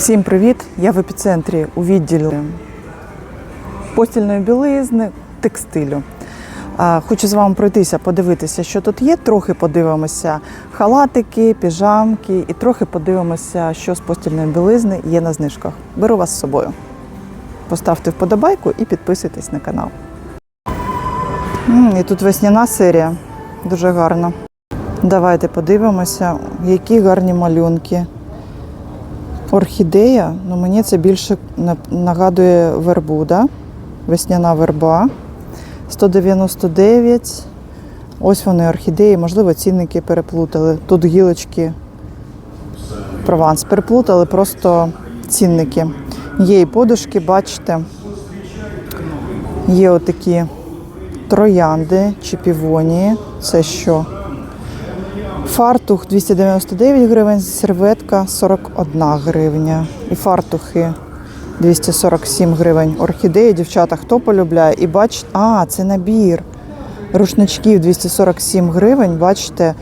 Всім привіт! Я в епіцентрі у відділі постільної білизни, текстилю. Хочу з вами пройтися, подивитися, що тут є. Трохи подивимося халатики, піжамки і трохи подивимося, що з постільної білизни є на знижках. Беру вас з собою. Поставте вподобайку і підписуйтесь на канал. І тут весняна серія. Дуже гарна. Давайте подивимося, які гарні малюнки. Орхідея, ну мені це більше нагадує вербу, да? весняна верба. 199. Ось вони орхідеї, можливо, цінники переплутали. Тут гілочки прованс переплутали, просто цінники. Є і подушки, бачите. Є отакі троянди чи півонії. Це що? Фартух 299 гривень, серветка 41 гривня. І фартухи 247 гривень. Орхідеї, дівчата, хто полюбляє? І бачите, а, це набір. Рушничків 247 гривень. Бачите, е,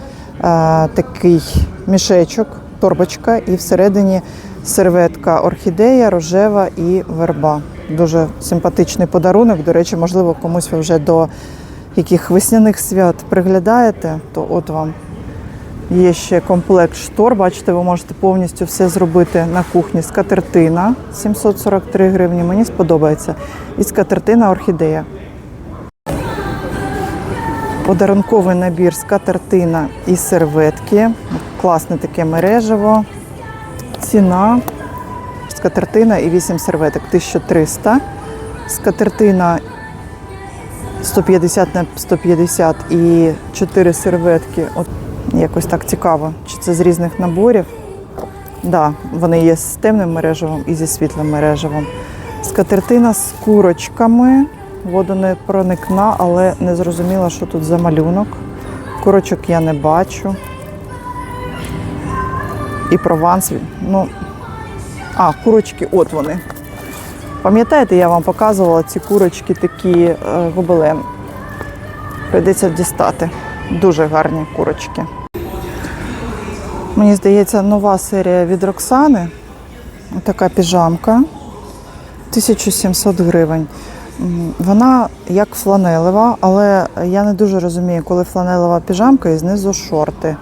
такий мішечок, торбочка, і всередині серветка орхідея, рожева і верба. Дуже симпатичний подарунок. До речі, можливо, комусь ви вже до яких весняних свят приглядаєте, то от вам Є ще комплект штор. Бачите, ви можете повністю все зробити на кухні. Скатертина 743 гривні. Мені сподобається. І скатертина орхідея. Подарунковий набір скатертина і серветки. Класне таке мережево. Ціна. Скатертина і 8 серветок 1300. Скатертина 150 на 150 і 4 серветки. Якось так цікаво, чи це з різних наборів. Да, вони є з темним мережевим і зі світлим мережевим. Скатертина з курочками. Водонепроникна, але не зрозуміла, що тут за малюнок. Курочок я не бачу. І прованс. Ну, а, курочки, от вони. Пам'ятаєте, я вам показувала ці курочки такі е, гобелен. Прийдеться дістати. Дуже гарні курочки. Мені здається, нова серія від Роксани. Така піжамка. 1700 гривень. Вона як фланелева, але я не дуже розумію, коли фланелева піжамка і знизу шорти.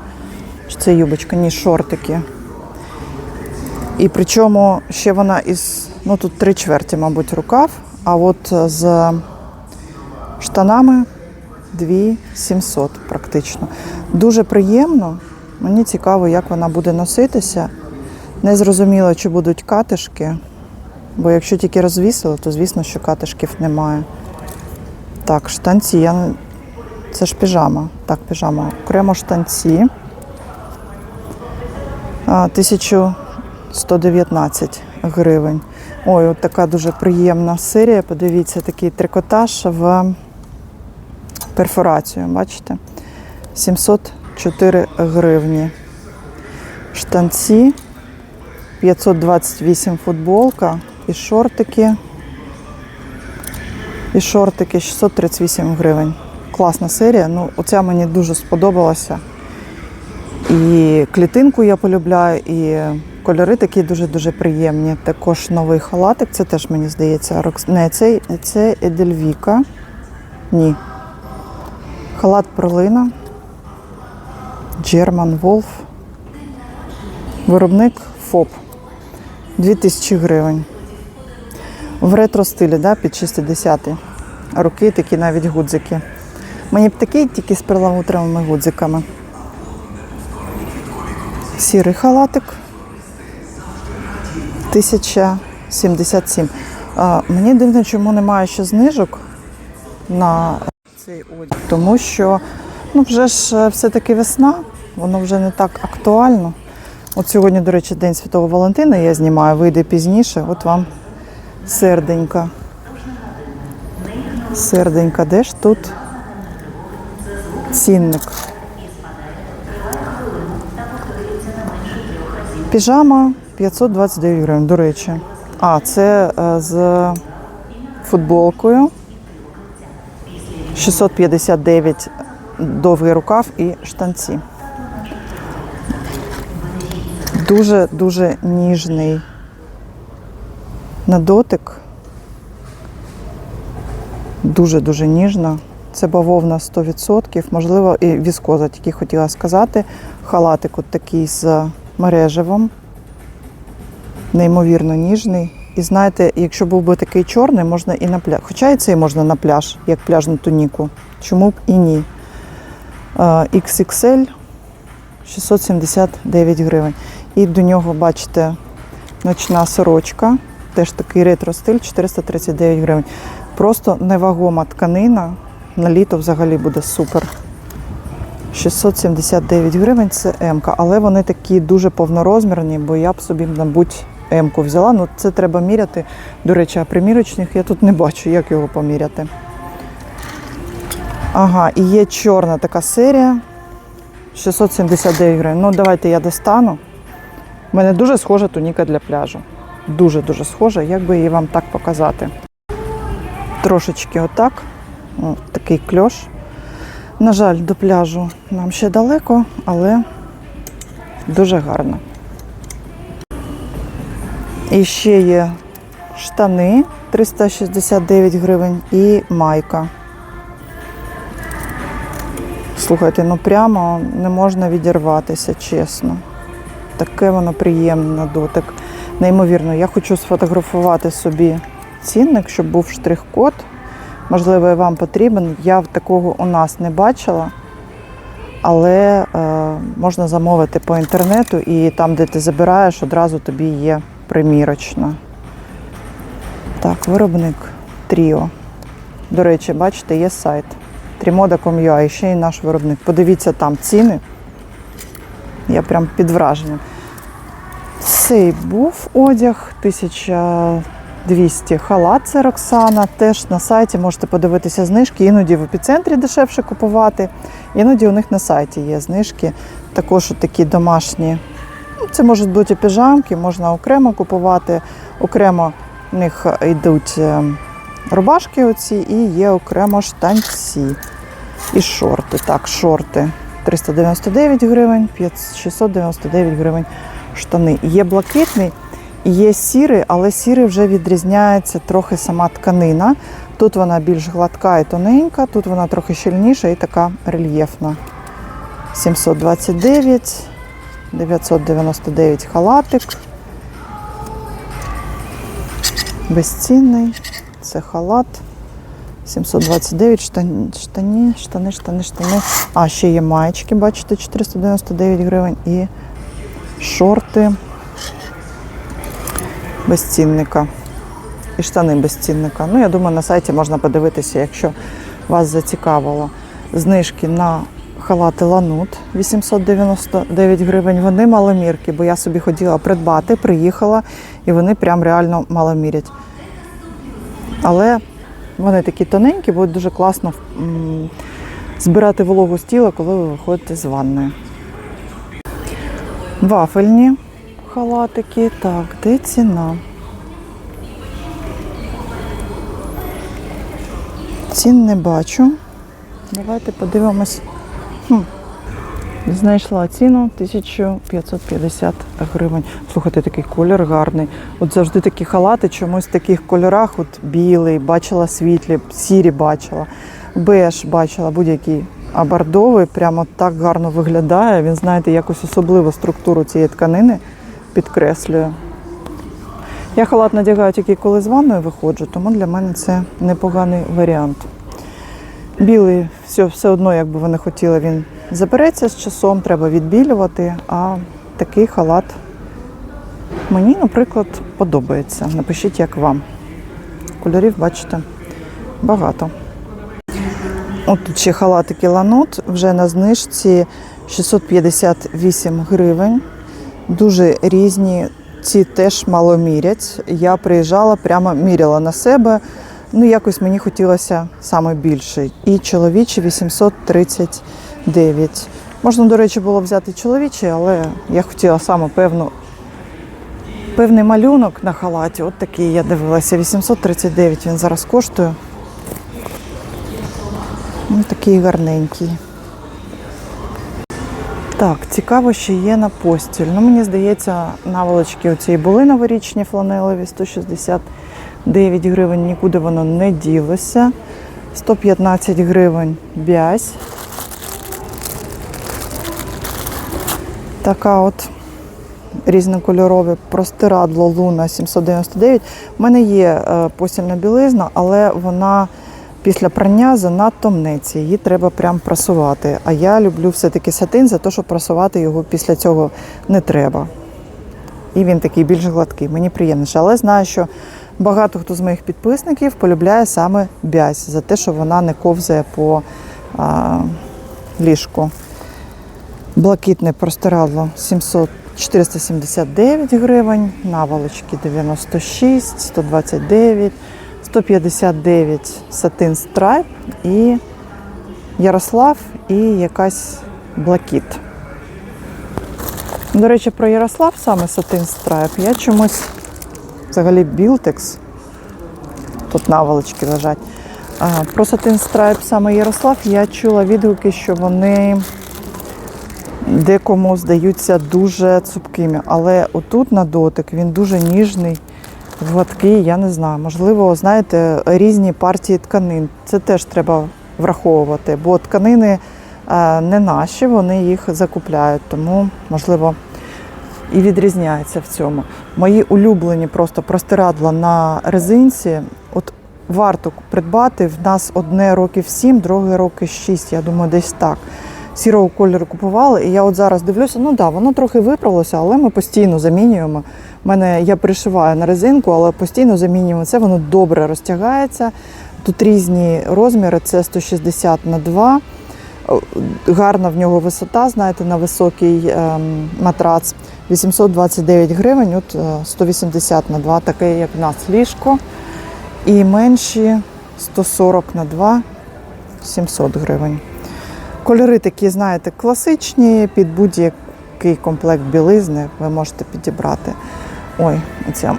Чи це юбочка? Ні, шортики. І причому ще вона із, ну тут три чверті, мабуть, рукав, а от з штанами 2700 практично. Дуже приємно. Мені цікаво, як вона буде носитися. Не зрозуміло, чи будуть катишки, бо якщо тільки розвісили, то звісно, що катишків немає. Так, штанці. Я... Це ж піжама. Так, піжама. Окремо штанці. 1119 гривень. Ой, от така дуже приємна серія. Подивіться, такий трикотаж в перфорацію, бачите? 704 гривні. Штанці 528 футболка і шортики. І шортики 638 гривень. Класна серія. Ну, оця мені дуже сподобалася. І клітинку я полюбляю, і кольори такі дуже-дуже приємні. Також новий халатик, це теж мені здається, Рокс... не цей, це Едельвіка. Ні. Халат пролина. German Wolf. Виробник ФОП. 2000 гривень. В ретро стилі, да, під 60-ті роки, такі навіть гудзики. Мені б такий тільки з перламутровими гудзиками. Сірий халатик. 1077. А, мені дивно, чому немає ще знижок на цей одяг. Тому що ну, вже ж е, все-таки весна, воно вже не так актуально. От сьогодні, до речі, День Святого Валентина я знімаю, вийде пізніше. От вам серденька. Серденька, де ж тут цінник? Піжама 529 гривень, до речі. А, це е, з футболкою. 659 довгий рукав і штанці. Дуже-дуже ніжний На дотик. Дуже-дуже ніжна. Це бавовна 100%, можливо, і віскоза, тільки хотіла сказати. Халатик от такий з мережевом. Неймовірно ніжний. І знаєте, якщо був би такий чорний, можна і на пляж. Хоча і цей можна на пляж, як пляжну туніку. Чому б і ні? XXL 679 гривень. І до нього, бачите, ночна сорочка, теж такий ретро-стиль 439 гривень. Просто невагома тканина. На літо взагалі буде супер. 679 гривень це М, але вони такі дуже повнорозмірні, бо я б собі, мабуть, М-ку взяла. Ну, це треба міряти. До речі, а примірочних я тут не бачу, як його поміряти. Ага, і є чорна така серія. 679 гривень. Ну, давайте я достану. У мене дуже схожа туніка для пляжу. Дуже-дуже схожа, як би її вам так показати. Трошечки отак. О, такий кльош. На жаль, до пляжу нам ще далеко, але дуже гарно. І ще є штани 369 гривень і майка. Слухайте, ну прямо не можна відірватися, чесно. Таке воно приємне на дотик. Неймовірно, я хочу сфотографувати собі цінник, щоб був штрих-код. Можливо, вам потрібен. Я такого у нас не бачила, але е, можна замовити по інтернету і там, де ти забираєш, одразу тобі є примірочна. Так, виробник Тріо. До речі, бачите, є сайт trimoda.com.ua і ще й наш виробник. Подивіться там ціни. Я прям під враженням. Цей був одяг 1200 халат, це Роксана. Теж на сайті можете подивитися знижки. Іноді в епіцентрі дешевше купувати, іноді у них на сайті є знижки. Також такі домашні. Ну, Це можуть бути піжамки, можна окремо купувати. Окремо в них йдуть е, рубашки оці і є окремо штанці і шорти. Так, шорти 399 гривень, 699 гривень штани. Є блакитний, є сірий, але сірий вже відрізняється трохи сама тканина. Тут вона більш гладка і тоненька, тут вона трохи щільніша і така рельєфна. 729, 999 халатик. Безцінний. Це халат. 729 штані, штани, штани, штани. А, ще є маєчки, бачите, 499 гривень і шорти безцінника. І штани безцінника. Ну, я думаю, на сайті можна подивитися, якщо вас зацікавило. Знижки на халати Ланут 899 гривень. Вони маломірки, бо я собі хотіла придбати, приїхала, і вони прям реально маломірять. Але вони такі тоненькі, будуть дуже класно збирати вологу з тіла, коли ви виходите з ванної. Вафельні халатики. Так, де ціна? Цін не бачу. Давайте подивимось. Хм. Знайшла ціну 1550 гривень. Слухайте, такий колір гарний. От завжди такі халати, чомусь в таких кольорах, от білий, бачила світлі, сірі бачила, беж бачила, будь-який. А бордовий прямо так гарно виглядає. Він, знаєте, якусь особливу структуру цієї тканини підкреслює. Я халат надягаю тільки коли з ванною виходжу, тому для мене це непоганий варіант. Білий все, все одно, якби ви не хотіли, він забереться з часом, треба відбілювати, а такий халат мені, наприклад, подобається. Напишіть, як вам. Кольорів, бачите, багато. От тут ще халатики ланут, вже на знижці 658 гривень. Дуже різні, ці теж мало мірять. Я приїжджала, прямо міряла на себе. Ну, якось мені хотілося саме. І чоловічі 839. Можна, до речі, було взяти чоловічий, але я хотіла саме певну, певний малюнок на халаті. От такий я дивилася. 839 він зараз коштує. Ну, такий гарненький. Так, цікаво, що є на постіль. Ну, мені здається, наволочки оці були новорічні фланелеві 169 гривень, нікуди воно не ділося. 115 гривень бязь. Така от різнокольорове простирадло Луна 799. У мене є е, постільна білизна, але вона після прання занадто мнеться. Її треба прям прасувати. А я люблю все-таки сатин за те, що прасувати його після цього не треба. І він такий більш гладкий, мені приємніше. Але знаю, що багато хто з моїх підписників полюбляє саме бязь за те, що вона не ковзає по а, ліжку. Блакитне простирадло 700, 479 гривень, наволочки 96, 129, 159 сатин страйп і Ярослав і якась блакит. До речі, про Ярослав саме сатин страйп. Я чомусь взагалі білтекс. Тут наволочки лежать. Про сатин страйп саме Ярослав я чула відгуки, що вони декому здаються дуже цупкими. Але отут на дотик він дуже ніжний, гладкий, я не знаю. Можливо, знаєте, різні партії тканин. Це теж треба враховувати, бо тканини е, не наші, вони їх закупляють, тому можливо і відрізняється в цьому. Мої улюблені просто простирадла на резинці. От варто придбати. В нас одне років 7, друге роки 6, я думаю, десь так. Сірого кольору купували, і я от зараз дивлюся, ну да, воно трохи виправилося, але ми постійно замінюємо. Мене я пришиваю на резинку, але постійно замінюємо це, воно добре розтягається. Тут різні розміри, це 160 на 2. Гарна в нього висота, знаєте, на високий ем, матрац. 829 гривень, от е, 180 на 2, таке, як в нас ліжко. І менші 140 на 2, 700 гривень. Кольори такі, знаєте, класичні, під будь-який комплект білизни ви можете підібрати. Ой, оця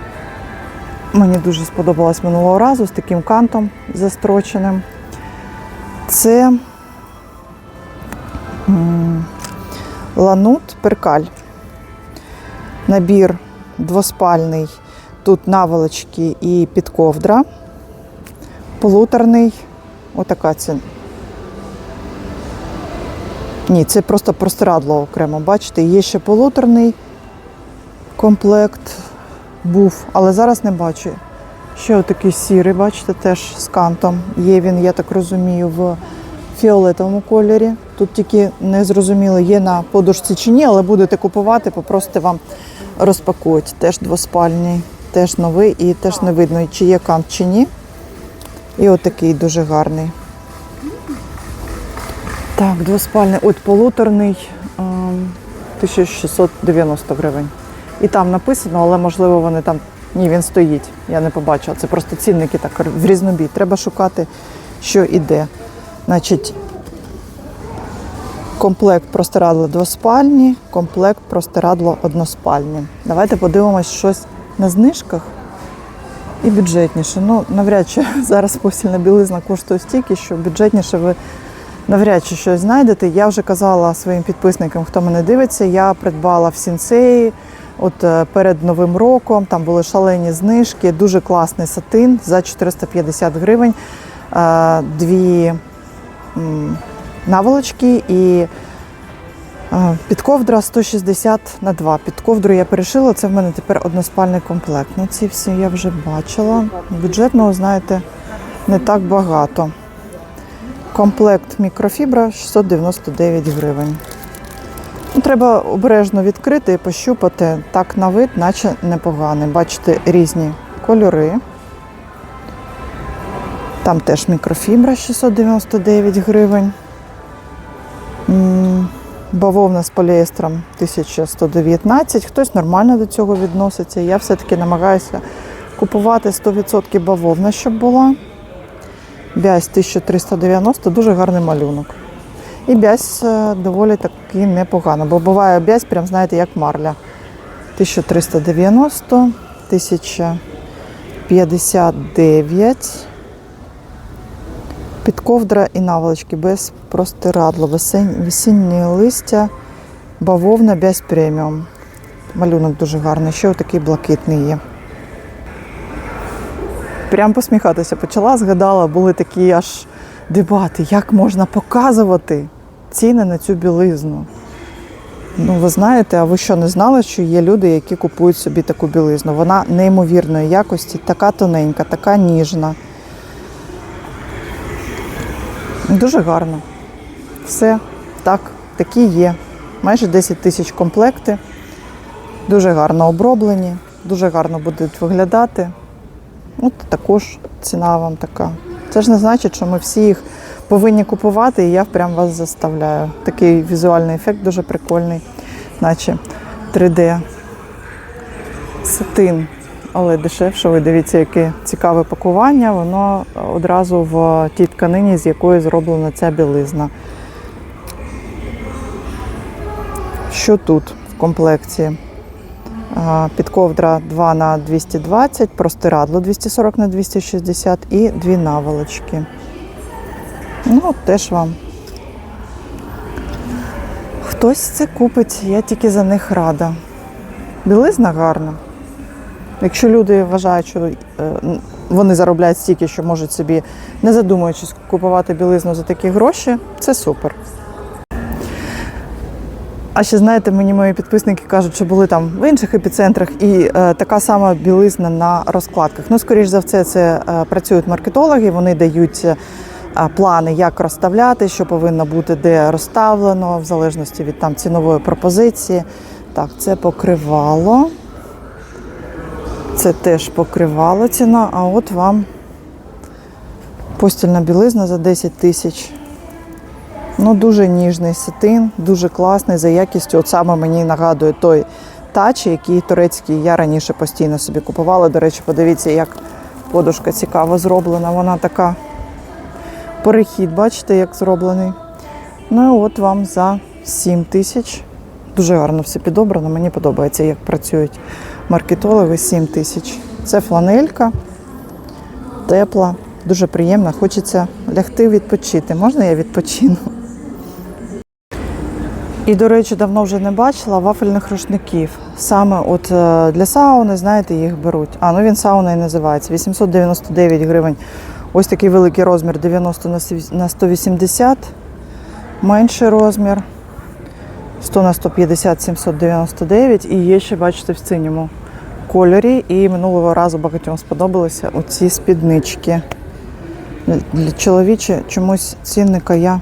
мені дуже сподобалась минулого разу з таким кантом застроченим. Це ланут перкаль. Набір двоспальний. Тут наволочки і підковдра. Полуторний. Отака ціна. Ні, це просто простирадло окремо. Бачите, є ще полуторний комплект був, але зараз не бачу. Ще отакий сірий, бачите, теж з кантом. Є він, я так розумію, в фіолетовому кольорі. Тут тільки не зрозуміло, є на подушці чи ні, але будете купувати, попросите вам розпакують. Теж двоспальний, теж новий і теж не видно, чи є кант, чи ні. І отакий дуже гарний. Так, двоспальний, от полуторний ем, 1690 гривень. І там написано, але можливо вони там. Ні, він стоїть. Я не побачила. Це просто цінники так в різнобій. Треба шукати, що іде. Значить, комплект простирадла двоспальні, комплект простирадло односпальні. Давайте подивимось щось на знижках і бюджетніше. Ну, навряд чи зараз постільна білизна коштує стільки, що бюджетніше ви навряд чи щось знайдете. Я вже казала своїм підписникам, хто мене дивиться, я придбала в сінцеї. От е, перед новим роком там були шалені знижки, дуже класний сатин за 450 гривень. Е, Дві наволочки і е, підковдра 160 на 2. Підковдру я перешила, це в мене тепер односпальний комплект. Ну, ці всі я вже бачила. Бюджетного, знаєте, не так багато. Комплект мікрофібра 699 гривень. Ну, Треба обережно відкрити і пощупати. Так на вид, наче непоганий. Бачите, різні кольори. Там теж мікрофібра 699 гривень. Бавовна з поліестром 1119. Хтось нормально до цього відноситься. Я все-таки намагаюся купувати 100% бавовна, щоб була. Бязь 1390, дуже гарний малюнок. І бязь е, доволі таки непогано, бо буває бязь, прям знаєте, як марля. 1390, 1059. Підковдра і наволочки без простирадла. Весень- Весіннє листя Бавовна без преміум. Малюнок дуже гарний. Ще отакий блакитний є. Прям посміхатися почала, згадала, були такі аж дебати, як можна показувати ціни на цю білизну. Ну, ви знаєте, а ви що не знали, що є люди, які купують собі таку білизну? Вона неймовірної якості, така тоненька, така ніжна. Дуже гарно. Все так, такі є. Майже 10 тисяч комплекти. Дуже гарно оброблені, дуже гарно будуть виглядати. От також ціна вам така. Це ж не значить, що ми всі їх повинні купувати, і я прям вас заставляю. Такий візуальний ефект дуже прикольний, наче 3D. Сатин, але дешевше. Ви дивіться, яке цікаве пакування. Воно одразу в тій тканині, з якої зроблена ця білизна. Що тут в комплекті? А, Підковдра 2 на 220, простирадло 240 на 260 і дві наволочки. Ну, теж вам. Хтось це купить, я тільки за них рада. Білизна гарна. Якщо люди вважають, що е, вони заробляють стільки, що можуть собі, не задумуючись, купувати білизну за такі гроші, це супер. А ще знаєте, мені мої підписники кажуть, що були там в інших епіцентрах і е, така сама білизна на розкладках. Ну, скоріш за все, це е, працюють маркетологи, вони дають е, плани, як розставляти, що повинно бути де розставлено, в залежності від там цінової пропозиції. Так, це покривало. Це теж покривало ціна, а от вам постільна білизна за 10 тисяч. Ну, дуже ніжний сатин, дуже класний за якістю. От саме мені нагадує той тач, який турецький я раніше постійно собі купувала. До речі, подивіться, як подушка цікаво зроблена. Вона така перехід, бачите, як зроблений. Ну от вам за 7 тисяч. Дуже гарно все підобрано. Мені подобається, як працюють маркетологи 7 тисяч. Це фланелька, тепла, дуже приємна. Хочеться лягти відпочити. Можна я відпочину? І, до речі, давно вже не бачила вафельних рушників. Саме от е, для сауни, знаєте, їх беруть. А, ну він сауна і називається. 899 гривень. Ось такий великий розмір 90 на сі- на 180. Менший розмір 100 на 150 799. І є ще, бачите, в синьому кольорі. І минулого разу багатьом сподобалися оці спіднички. Для чоловічі чомусь цінника я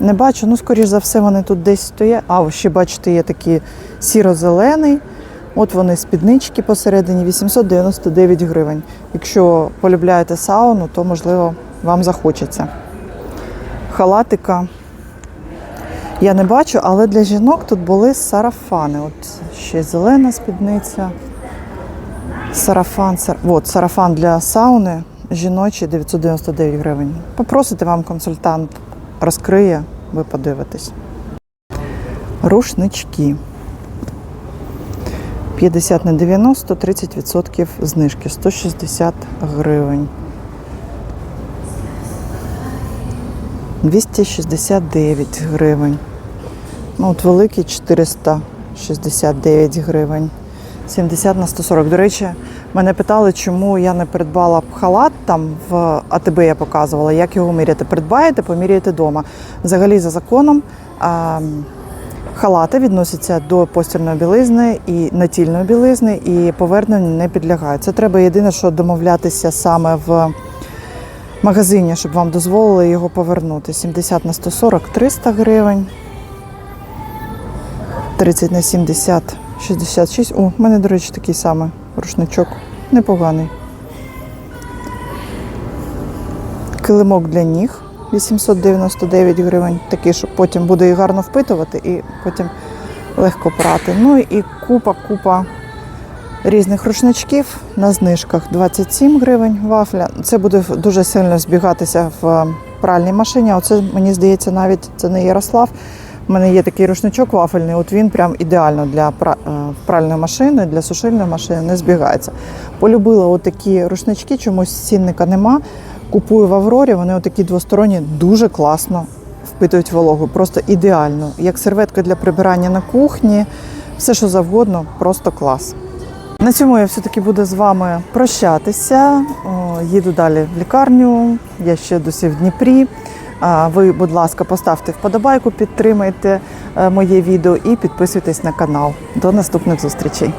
не бачу, ну, скоріш за все, вони тут десь стоять. А, ще бачите, є такий сіро-зелений. От вони спіднички посередині 899 гривень. Якщо полюбляєте сауну, то можливо вам захочеться. Халатика я не бачу, але для жінок тут були сарафани. От ще зелена спідниця. Сарафан, сар... От, сарафан для сауни жіночий 999 гривень. Попросите вам консультант розкриє, ви подивитесь. Рушнички. 50 на 90, 30% знижки, 160 гривень. 269 гривень. Ну, от великий 469 гривень. 70 на 140. До речі, мене питали, чому я не придбала халат там в АТБ я показувала, як його міряти. Придбаєте, поміряєте вдома. Взагалі, за законом, халати відносяться до постільної білизни і натільної білизни, і поверненню не підлягають. Це треба єдине, що домовлятися саме в магазині, щоб вам дозволили його повернути. 70 на 140 300 гривень. 30 на 70 66. О, в мене, до речі, такий самий рушничок. Непоганий. Килимок для ніг 899 гривень. Такий, що потім буде і гарно впитувати, і потім легко прати. Ну і купа-купа різних рушничків на знижках 27 гривень вафля. Це буде дуже сильно збігатися в пральній машині. Оце, мені здається, навіть це не Ярослав. У мене є такий рушничок вафельний, от він прям ідеально для е, пральної машини, для сушильної машини не збігається. Полюбила отакі рушнички, чомусь цінника нема. Купую в Аврорі, вони отакі двосторонні, дуже класно впитують вологу. Просто ідеально. Як серветка для прибирання на кухні, все що завгодно, просто клас. На цьому я все-таки буду з вами прощатися. Їду далі в лікарню. Я ще досі в Дніпрі. Ви, будь ласка, поставте вподобайку, підтримайте е, моє відео і підписуйтесь на канал. До наступних зустрічей.